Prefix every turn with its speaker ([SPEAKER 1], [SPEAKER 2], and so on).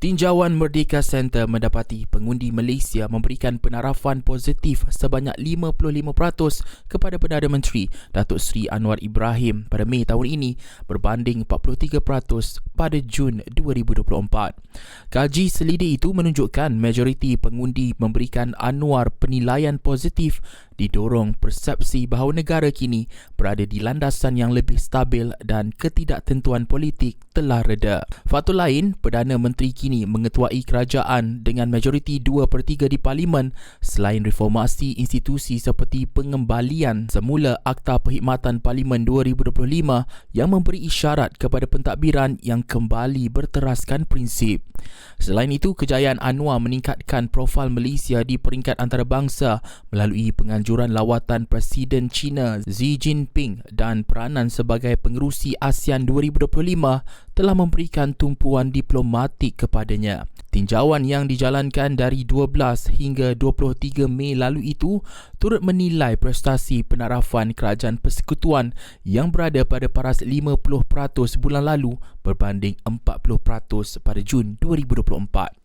[SPEAKER 1] Tinjauan Merdeka Center mendapati pengundi Malaysia memberikan penarafan positif sebanyak 55% kepada Perdana Menteri Datuk Seri Anwar Ibrahim pada Mei tahun ini berbanding 43% pada Jun 2024. Kaji selidik itu menunjukkan majoriti pengundi memberikan Anwar penilaian positif didorong persepsi bahawa negara kini berada di landasan yang lebih stabil dan ketidaktentuan politik telah reda. Faktor lain, Perdana Menteri kini mengetuai kerajaan dengan majoriti 2 per 3 di Parlimen selain reformasi institusi seperti pengembalian semula Akta Perkhidmatan Parlimen 2025 yang memberi isyarat kepada pentadbiran yang kembali berteraskan prinsip. Selain itu, kejayaan Anwar meningkatkan profil Malaysia di peringkat antarabangsa melalui penganjuran lawatan Presiden China Xi Jinping dan peranan sebagai pengerusi ASEAN 2025 telah memberikan tumpuan diplomatik kepadanya. Tinjauan yang dijalankan dari 12 hingga 23 Mei lalu itu turut menilai prestasi penarafan kerajaan persekutuan yang berada pada paras 50% bulan lalu berbanding 40% pada Jun 2024.